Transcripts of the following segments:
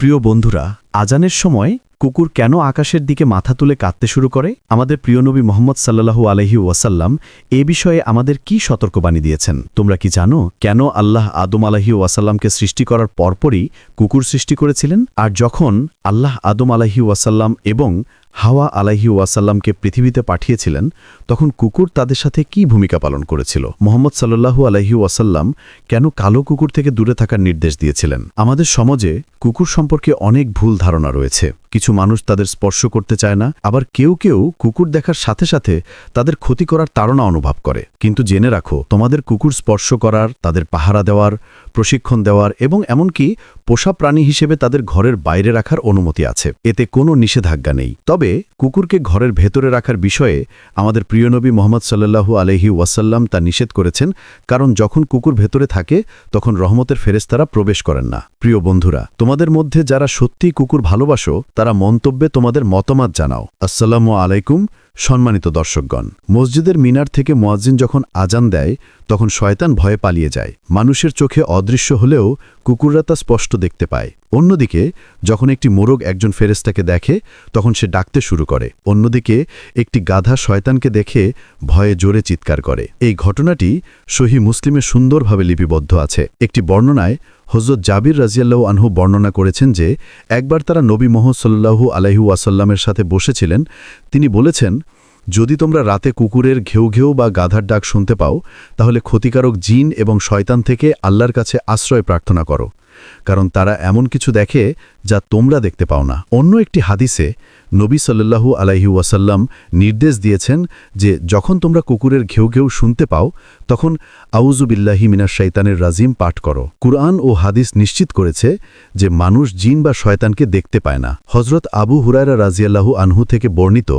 প্রিয় বন্ধুরা, আজানের সময় কুকুর কেন আকাশের দিকে মাথা তুলে কাঁদতে শুরু করে? আমাদের প্রিয় নবী মোহাম্মদ সাল্লাহু আলহি ওয়াসাল্লাম এ বিষয়ে আমাদের কি সতর্কবাণী দিয়েছেন? তোমরা কি জানো কেন আল্লাহ আদম আলাহি ওয়াসাল্লামকে সৃষ্টি করার পরপরই কুকুর সৃষ্টি করেছিলেন? আর যখন আল্লাহ আদম আলাহি ওয়াসাল্লাম এবং হাওয়া আলাহি ওয়াসাল্লামকে পৃথিবীতে পাঠিয়েছিলেন, তখন কুকুর তাদের সাথে কি ভূমিকা পালন করেছিল? মোহাম্মদ সাল্লাহু আলাহি ওয়াসাল্লাম কেন কালো কুকুর থেকে দূরে থাকার নির্দেশ দিয়েছিলেন? আমাদের সমাজে কুকুর সম্পর্কে অনেক ভুল ধারণা রয়েছে। কিছু মানুষ তাদের স্পর্শ করতে চায় না, আবার কেউ কেউ কুকুর দেখার সাথে সাথে তাদের ক্ষতি করার তাড়না অনুভব করে। কিন্তু জেনে রাখো, তোমাদের কুকুর স্পর্শ করার, তাদের পাহারা দেওয়ার, প্রশিক্ষণ দেওয়ার এবং এমনকি পোষা প্রাণী হিসেবে তাদের ঘরের বাইরে রাখার অনুমতি আছে। এতে কোনো নিষেধাজ্ঞা নেই। তবে কুকুরকে ঘরের ভেতরে রাখার বিষয়ে আমাদের প্রিয় নবী মোহাম্মদ সাল্লাহু আলহি ওয়াসাল্লাম তা নিষেধ করেছেন, কারণ যখন কুকুর ভেতরে থাকে, তখন রহমতের ফেরেস্তারা প্রবেশ করেন না। প্রিয় বন্ধুরা, তোমাদের মধ্যে যারা সত্যিই কুকুর ভালোবাসো, তারা মন্তব্যে তোমাদের মতামত জানাও। আসসালামু আলাইকুম, সম্মানিত দর্শকগণ। মসজিদের মিনার থেকে মোয়াজ্জিন যখন আজান দেয় তখন শয়তান ভয়ে পালিয়ে যায়। মানুষের চোখে অদৃশ্য হলেও কুকুররা তা স্পষ্ট দেখতে পায়। অন্যদিকে, যখন একটি মোরগ একজন ফেরেস্তাকে দেখে, তখন সে ডাকতে শুরু করে। অন্যদিকে, একটি গাধা শয়তানকে দেখে ভয়ে জোরে চিৎকার করে। এই ঘটনাটি সহি মুসলিমে সুন্দরভাবে লিপিবদ্ধ আছে। একটি বর্ণনায় হজরত জাবির রাজিয়াল্লাহু আনহু বর্ণনা করেছেন যে, একবার তারা নবী মোহাম্মদ সাল্লাহু আলাইহু ওয়াসাল্লামের সাথে বসেছিলেন। তিনি বলেছেন যদি তোমরা রাতে কুকুরের ঘেউ ঘেউ বা গাধার ডাক শুনতে পাও, তাহলে ক্ষতিকারক জিন এবং শয়তান থেকে আল্লাহর কাছে আশ্রয় প্রার্থনা করো। কারণ তারা এমন কিছু দেখে যা তোমরা দেখতে পাও না। অন্য একটি হাদিসে নবী সাল্লাল্লাহু আলাইহি ওয়াসাল্লাম নির্দেশ দিয়েছেন যে যখন তোমরা কুকুরের ঘেউ ঘেউ শুনতে পাও, তখন আউজুবিল্লাহি মিনার শৈতানের রাজিম পাঠ করো। কুরআন ও হাদিস নিশ্চিত করেছে যে মানুষ জিন বা শয়তানকে দেখতে পায় না। হজরত আবু হুরায়রা রাজিয়াল্লাহু আনহু থেকে বর্ণিত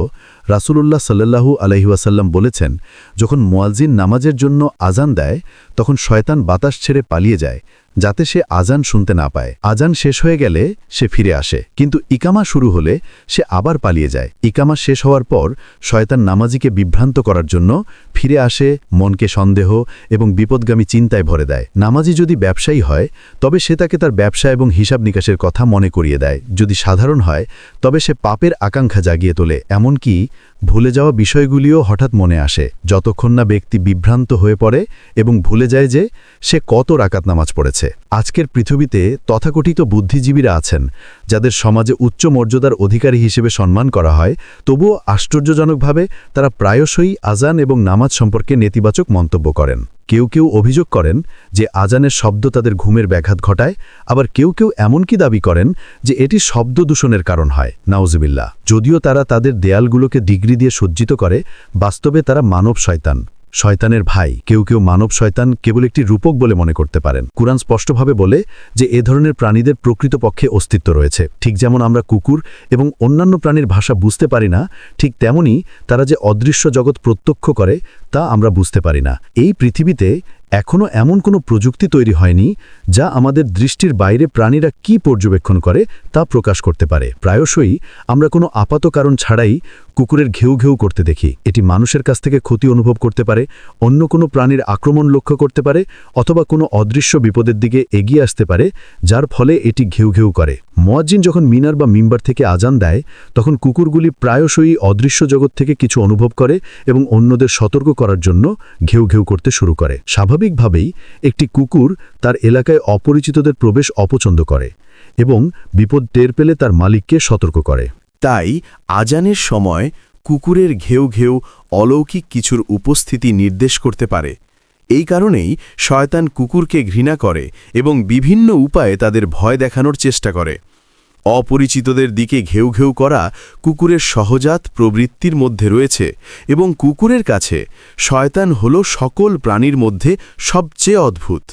রাসূলুল্লাহ সাল্লাল্লাহু আলাইহি ওয়াসাল্লাম বলেছেন, যখন মোয়ালজিন নামাজের জন্য আজান দেয়, তখন শয়তান বাতাস ছেড়ে পালিয়ে যায়, যাতে সে আজান শুনতে না পায়। আজান শেষ হয়ে গেলে সে ফিরে আসে। কিন্তু ইকামা শুরু হলে সে আবার পালিয়ে যায়। ইকামা শেষ হওয়ার পর শয়তান নামাজিকে বিভ্রান্ত করার জন্য ফিরে আসে, মনকে সন্দেহ এবং বিপদগামী চিন্তায় ভরে দেয়। নামাজি যদি ব্যবসায়ী হয়, তবে সে তাকে তার ব্যবসা এবং হিসাব নিকাশের কথা মনে করিয়ে দেয়। যদি সাধারণ হয়, তবে সে পাপের আকাঙ্ক্ষা জাগিয়ে তোলে, এমনকি ভুলে যাওয়া বিষয়গুলিও হঠাৎ মনে আসে, যতক্ষণ না ব্যক্তি বিভ্রান্ত হয়ে পড়ে এবং ভুলে যায় যে সে কত রাকাত নামাজ পড়েছে। আজকের পৃথিবীতে তথাকথিত বুদ্ধিজীবীরা আছেন, যাদের সমাজে উচ্চ মর্যাদার অধিকারী হিসেবে সম্মান করা হয়, তবুও আশ্চর্যজনকভাবে তারা প্রায়শই আজান এবং নামাজ সম্পর্কে নেতিবাচক মন্তব্য করেন। কেউ কেউ অভিযোগ করেন যে আজানের শব্দ তাদের ঘুমের ব্যাঘাত ঘটায়, আবার কেউ কেউ এমনকি দাবি করেন যে এটি শব্দ দূষণের কারণ হয়। নাউজিবিল্লা যদিও তারা তাদের দেয়ালগুলোকে ডিগ্রি দিয়ে সজ্জিত করে, বাস্তবে তারা মানব শয়তান। শয়তানের ভাই, কেউ কেউ মানব শয়তান কেবল একটি রূপক বলে মনে করতে পারেন। কুরআন স্পষ্টভাবে বলে যে এ ধরনের প্রাণীদের প্রকৃতপক্ষে অস্তিত্ব রয়েছে। ঠিক যেমন আমরা কুকুর এবং অন্যান্য প্রাণীর ভাষা বুঝতে পারি না, ঠিক তেমনি তারা যে অদৃশ্য জগৎ প্রত্যক্ষ করে তা আমরা বুঝতে পারি না। এই পৃথিবীতে এখনও এমন কোনো প্রযুক্তি তৈরি হয়নি যা আমাদের দৃষ্টির বাইরে প্রাণীরা কি পর্যবেক্ষণ করে তা প্রকাশ করতে পারে। প্রায়শই আমরা কোনো আপাত কারণ ছাড়াই কুকুরের ঘেউ ঘেউ করতে দেখি। এটি মানুষের কাছ থেকে ক্ষতি অনুভব করতে পারে, অন্য কোনো প্রাণীর আক্রমণ লক্ষ্য করতে পারে, অথবা কোনো অদৃশ্য বিপদের দিকে এগিয়ে আসতে পারে, যার ফলে এটি ঘেউ ঘেউ করে। মোয়াজ্জিন যখন মিনার বা মিম্বার থেকে আজান দেয়, তখন কুকুরগুলি প্রায়শই অদৃশ্য জগৎ থেকে কিছু অনুভব করে এবং অন্যদের সতর্ক করার জন্য ঘেউ ঘেউ করতে শুরু করে। স্বাভাবিকভাবেই একটি কুকুর তার এলাকায় অপরিচিতদের প্রবেশ অপছন্দ করে এবং বিপদ টের পেলে তার মালিককে সতর্ক করে। তাই আজানের সময় কুকুরের ঘেউ ঘেউ অলৌকিক কিছুর উপস্থিতি নির্দেশ করতে পারে। এই কারণেই শয়তান কুকুরকে ঘৃণা করে এবং বিভিন্ন উপায়ে তাদের ভয় দেখানোর চেষ্টা করে। অপরিচিতদের দিকে ঘেউ ঘেউ করা কুকুরের সহজাত প্রবৃত্তির মধ্যে রয়েছে এবং কুকুরের কাছে শয়তান হল সকল প্রাণীর মধ্যে সবচেয়ে অদ্ভুত।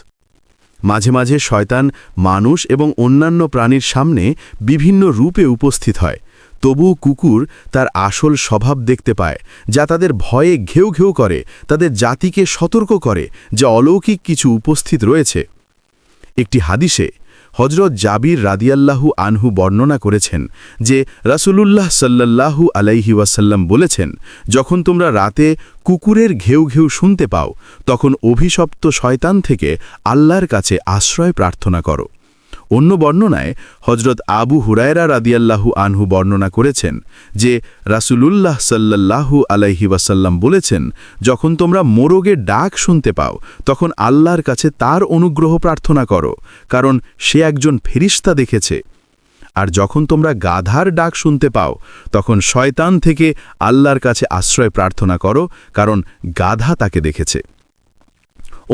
মাঝে মাঝে শয়তান মানুষ এবং অন্যান্য প্রাণীর সামনে বিভিন্ন রূপে উপস্থিত হয় তবুও কুকুর তার আসল স্বভাব দেখতে পায়, যা তাদের ভয়ে ঘেউ ঘেউ করে, তাদের জাতিকে সতর্ক করে, যে অলৌকিক কিছু উপস্থিত রয়েছে। একটি হাদিসে হজরত জাবির রাদিয়াল্লাহু আনহু বর্ণনা করেছেন যে রাসুলুল্লাহ সাল্লাল্লাহু আলাইহি ওয়াসাল্লাম বলেছেন, যখন তোমরা রাতে কুকুরের ঘেউ ঘেউ শুনতে পাও, তখন অভিশপ্ত শয়তান থেকে আল্লাহর কাছে আশ্রয় প্রার্থনা করো। অন্য বর্ণনায় হজরত আবু হুরায়রা রাদিয়াল্লাহু আনহু বর্ণনা করেছেন যে রাসূলুল্লাহ সাল্লাল্লাহু আলাইহি ওয়াসাল্লাম বলেছেন, যখন তোমরা মোরগের ডাক শুনতে পাও, তখন আল্লাহর কাছে তার অনুগ্রহ প্রার্থনা করো, কারণ সে একজন ফেরিস্তা দেখেছে। আর যখন তোমরা গাধার ডাক শুনতে পাও, তখন শয়তান থেকে আল্লাহর কাছে আশ্রয় প্রার্থনা করো, কারণ গাধা তাকে দেখেছে।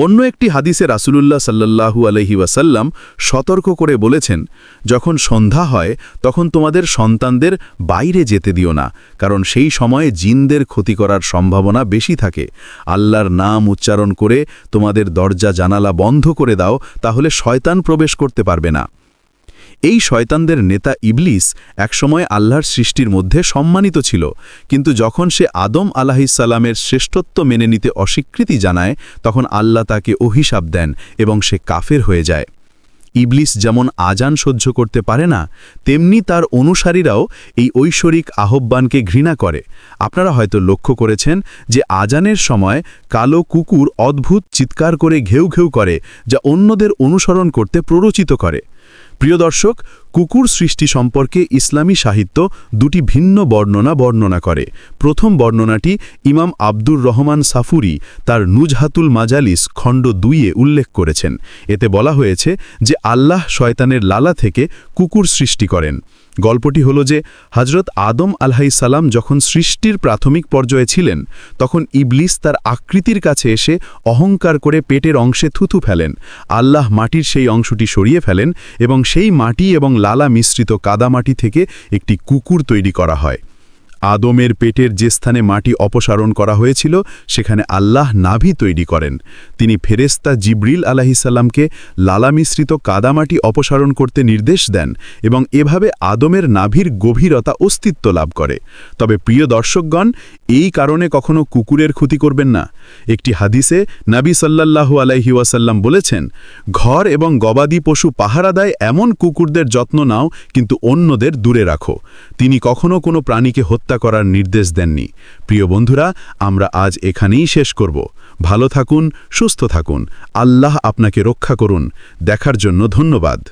অন্য একটি হাদিসে রাসুলুল্লাহ সাল্লাহু আলহি ওয়াসাল্লাম সতর্ক করে বলেছেন, যখন সন্ধ্যা হয়, তখন তোমাদের সন্তানদের বাইরে যেতে দিও না, কারণ সেই সময়ে জিনদের ক্ষতি করার সম্ভাবনা বেশি থাকে। আল্লাহর নাম উচ্চারণ করে তোমাদের দরজা জানালা বন্ধ করে দাও, তাহলে শয়তান প্রবেশ করতে পারবে না। এই শয়তানদের নেতা ইবলিস একসময় আল্লাহর সৃষ্টির মধ্যে সম্মানিত ছিল, কিন্তু যখন সে আদম আলাহিসাল্লামের শ্রেষ্ঠত্ব মেনে নিতে অস্বীকৃতি জানায়, তখন আল্লাহ তাকে অভিশাপ দেন এবং সে কাফের হয়ে যায়। ইবলিস যেমন আজান সহ্য করতে পারে না, তেমনি তার অনুসারীরাও এই ঐশ্বরিক আহ্বানকে ঘৃণা করে। আপনারা হয়তো লক্ষ্য করেছেন যে আজানের সময় কালো কুকুর অদ্ভুত চিৎকার করে ঘেউ ঘেউ করে, যা অন্যদের অনুসরণ করতে প্ররোচিত করে। প্রিয় দর্শক, কুকুর সৃষ্টি সম্পর্কে ইসলামী সাহিত্য দুটি ভিন্ন বর্ণনা বর্ণনা করে। প্রথম বর্ণনাটি ইমাম আব্দুর রহমান সাফুরি তার নুজহাতুল মাজালিস খণ্ড দুইয়ে উল্লেখ করেছেন। এতে বলা হয়েছে যে আল্লাহ শয়তানের লালা থেকে কুকুর সৃষ্টি করেন। গল্পটি হল যে হজরত আদম আলহাই সালাম যখন সৃষ্টির প্রাথমিক পর্যায়ে ছিলেন, তখন ইবলিস তার আকৃতির কাছে এসে অহংকার করে পেটের অংশে থুথু ফেলেন। আল্লাহ মাটির সেই অংশটি সরিয়ে ফেলেন এবং সেই মাটি এবং লালা মিশ্রিত কাদা মাটি থেকে একটি কুকুর তৈরি করা হয়। আদমের পেটের যে স্থানে মাটি অপসারণ করা হয়েছিল, সেখানে আল্লাহ নাভি তৈরি করেন। তিনি ফেরেস্তা জিব্রিল আলাহিসাল্লামকে লালা মিশ্রিত কাদামাটি অপসারণ করতে নির্দেশ দেন এবং এভাবে আদমের নাভির গভীরতা অস্তিত্ব লাভ করে। তবে প্রিয় দর্শকগণ, এই কারণে কখনো কুকুরের ক্ষতি করবেন না। একটি হাদিসে নাবি সাল্লাল্লাহু আলাইহি ওয়াসাল্লাম বলেছেন, ঘর এবং গবাদি পশু পাহারা দেয় এমন কুকুরদের যত্ন নাও, কিন্তু অন্যদের দূরে রাখো। তিনি কখনো কোনো প্রাণীকে হত্যা করার নির্দেশ দেননি। প্রিয় বন্ধুরা, আমরা আজ এখানেই শেষ করব। ভালো থাকুন, সুস্থ থাকুন। আল্লাহ আপনাকে রক্ষা করুন। দেখার জন্য ধন্যবাদ।